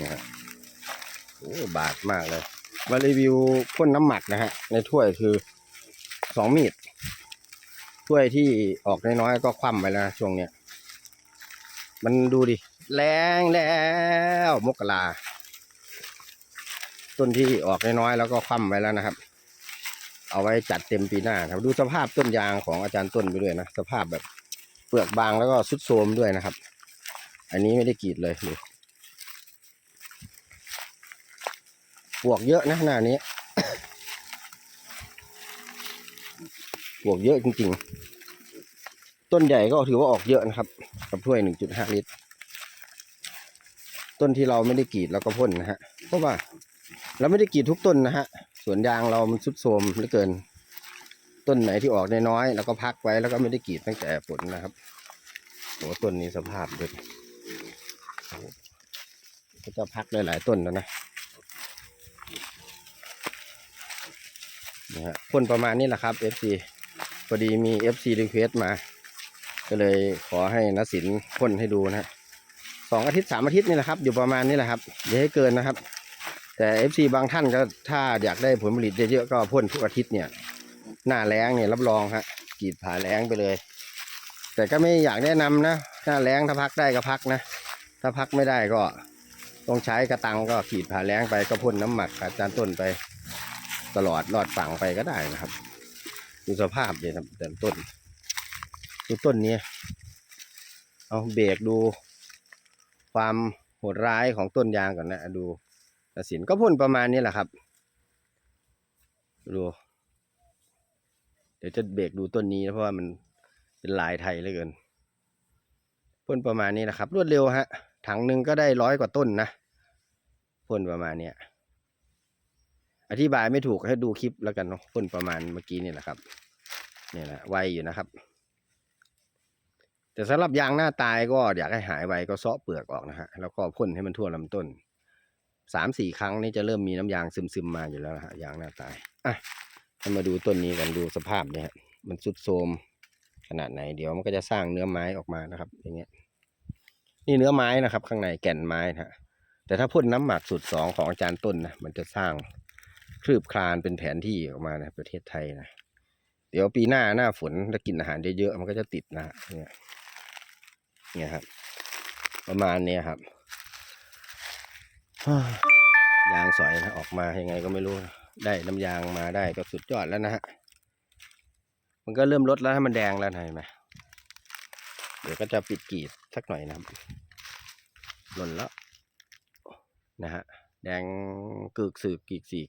นะฮะโอ้บาดมากเลยมารีวิวพ่นน้ำหมักนะฮะ ในถ้วยคือสองมีดถ้วยที่ออกน้อยๆก็คว่ำไปแล้วนะช่วงเนี้ยมันดูดิ แรงแล้วมกราต้นที่ออกน้อยๆแล้วก็คว่ำไปแล้วนะครับ เอาไว้จัดเต็มปีหน้าครับ ดูสภาพต้นยางของอาจารย์ต้นไปด้วยนะสภาพแบบเปลือกบางแล้วก็สุดโทมด้วยนะครับ อันนี้ไม่ได้กรีดเลยดูปล วกเยอะนะหน้านี้ปวกเยอะจริงๆ ต้นใหญ่ก็ถือว่าออกเยอะนะครับ กับถ้วย 1.5 ลิตร ต้นที่เราไม่ได้กรีดเราก็พ่นนะฮะ เพราะว่า เราไม่ได้กรีดทุกต้นนะฮะ สวนยางเรามันสุดโทมเหลือเกิน ต้นไหนที่ออกน้อยๆแล้วก็พักไว้แล้วก็ไม่ได้กรีดตั้งแต่ฝนนะครับโอ้ต้นนี้สภาพเลยก็จะพักได้หลายต้นแล้วนะ นี่ฮะพ่นประมาณนี้แหละครับ FC พอดีมี FC request มา ก็เลยขอให้นสินพ่นให้ดูนะฮะสองอาทิตย์สามอาทิตย์นี่แหละครับ อยู่ประมาณนี้แหละครับอย่าให้เกินนะครับ แต่ FC บางท่านก็ถ้าอยากได้ผลผลิตเยอะๆก็พ่นทุกอาทิตย์เนี่ย หน้าแล้งเนี่ยรับรองฮะกรีดผ่าแล้งไปเลย แต่ก็ไม่อยากแนะนำนะหน้าแล้งถ้าพักได้ก็พักนะถ้าพักไม่ได้ก็ต้องใช้กระตังก็กรีดผ่าแล้งไปก็พ่นน้ำหมักอาจารย์ต้นไป ตลอดรอดฝั่งไปก็ได้นะครับดูสภาพเลยนะแต่ต้นดูต้นนี้ เอาเบรกดู ความโหดร้ายของต้นยางก่อนนะดูกสินก็พ่นประมาณนี้แหละครับดูเดี๋ยวจะเบรกดูต้นนี้นะเพราะว่ามันเป็นลายไทยเหลือเกินพ่นประมาณนี้นะครับ รวดเร็วฮะถังหนึ่งก็ได้ร้อยกว่าต้นนะพ่นประมาณเนี้ย อธิบายไม่ถูกให้ดูคลิปแล้วกันเนาะพ่นประมาณเมื่อกี้นี่แหละครับนี่แหละไวอยู่นะครับ แต่สำหรับยางหน้าตายก็อยากให้หายไวก็เซาะเปลือกออกนะฮะแล้วก็พ่นให้มันทั่วลำต้นสามสี่ครั้งนี่จะเริ่มมีน้ำยางซึมๆมาอยู่แล้วนะฮะยางหน้าตายอะมาดูต้นนี้กันดูสภาพเนี่ยฮะมันสุดโทมขนาดไหนเดี๋ยวมันก็จะสร้างเนื้อไม้ออกมานะครับ อย่างเงี้ย นี่เนื้อไม้นะครับ ข้างในแก่นไม้นะฮะแต่ถ้าพ่นน้ำหมักสูตรสองของอาจารย์ต้นนะมันจะสร้าง คลืบคลานเป็นแผนที่ออกมาในประเทศไทยนะเดี๋ยวปีหน้าหน้าฝนถ้ากินอาหารเยอะๆมันก็จะติดนะเนี่ยเนี่ยครับ ประมาณเนี้ยครับยางสอยนะออกมายังไงก็ไม่รู้ ได้น้ำยางมาได้ก็สุดยอดแล้วนะฮะมันก็เริ่มลดแล้วให้มันแดงแล้วเห็นไหมเดี๋ยวก็จะปิดกรีดสักหน่อยนะครับหล่นแล้วนะฮะแดงกึกสืกกีกสีก